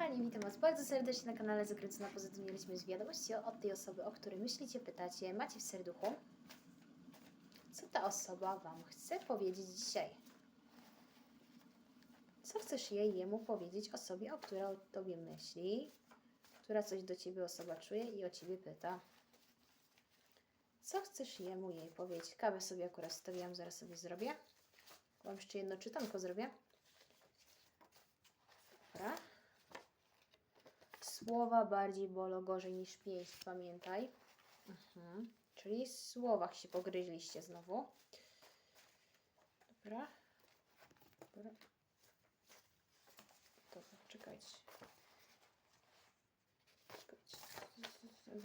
kochani, witam Was bardzo serdecznie na kanale Zakręcona Pozytywnie Lecimy z wiadomości od tej osoby, o której myślicie, pytacie, macie w serduchu. Co ta osoba Wam chce powiedzieć dzisiaj? Co chcesz jej, jemu powiedzieć osobie, o której o Tobie myśli, która coś do Ciebie osoba czuje i o Ciebie pyta? Co chcesz jemu, jej powiedzieć? Kawę sobie akurat stawiam, zaraz sobie zrobię. Wam jeszcze jedno czytanko zrobię. Dobra. Słowa bardziej bolą gorzej niż pięść, pamiętaj. Mhm. Czyli w słowach się pogryźliście znowu. Dobra. Dobra. Dobra, czekajcie.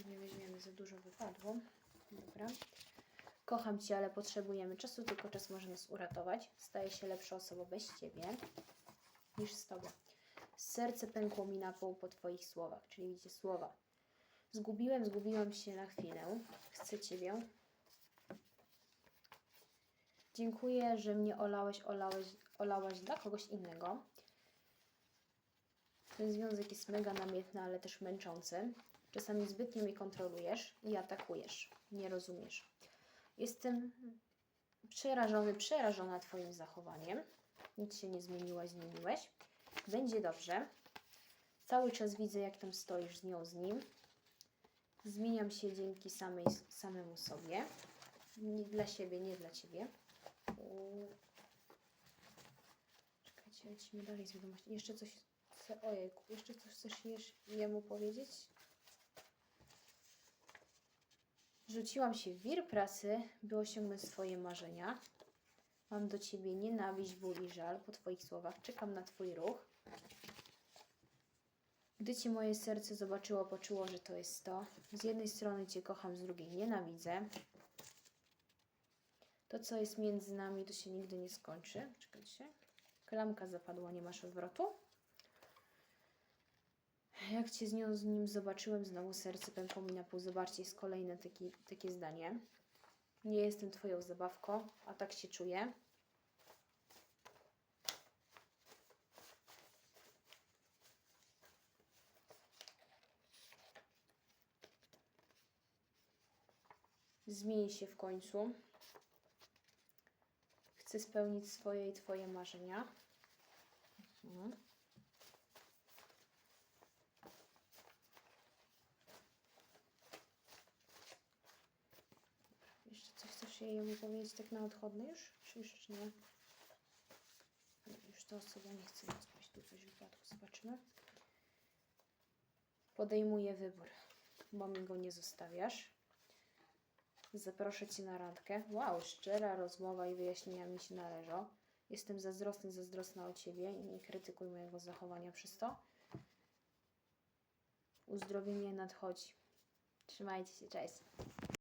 Nie weźmiemy za dużo wypadło. Dobra. Kocham Cię, ale potrzebujemy czasu, tylko czas może nas uratować. Staję się lepszą osobą bez Ciebie niż z Tobą. Serce pękło mi na pół po Twoich słowach, czyli widzicie słowa. Zgubiłem, zgubiłam się na chwilę. Chcę Ciebie. Dziękuję, że mnie olałeś, olałeś, olałaś dla kogoś innego. Ten związek jest mega namiętny, ale też męczący. Czasami zbytnio mnie kontrolujesz i atakujesz. Nie rozumiesz. Jestem przerażony, przerażona Twoim zachowaniem. Nic się nie zmieniłaś, zmieniłeś. Będzie dobrze. Cały czas widzę, jak tam stoisz z nią, z nim. Zmieniam się dzięki samej, samemu sobie. Nie dla siebie, nie dla ciebie. Czekajcie, lecimy dalej z wiadomości. Jeszcze coś ojejku, jeszcze coś chcesz jemu powiedzieć? Rzuciłam się w wir pracy, by osiągnąć swoje marzenia. Mam do Ciebie nienawiść, ból i żal po Twoich słowach. Czekam na Twój ruch. Gdy Cię moje serce zobaczyło, poczuło, że to jest to. Z jednej strony Cię kocham, z drugiej nienawidzę. To, co jest między nami, to się nigdy nie skończy. Czekajcie. Klamka zapadła, nie masz odwrotu. Jak Cię z nią, z nim zobaczyłem, znowu serce pękło mi na pół. Zobaczcie, jest kolejne taki, takie zdanie. Nie jestem Twoją zabawką, a tak się czuję. Zmień się w końcu. Chcę spełnić swoje i Twoje marzenia. Mhm. Chcesz jej powiedzieć tak na odchodne już? Czy nie? Już to osoba nie chce powiedzieć. Tu coś wypadło. Zobaczymy. Podejmuję wybór, bo mi go nie zostawiasz. Zaproszę Cię na randkę. Wow, szczera rozmowa i wyjaśnienia mi się należą. Jestem zazdrosny, zazdrosna o Ciebie i nie krytykuj mojego zachowania przez to. Uzdrowienie nadchodzi. Trzymajcie się, cześć.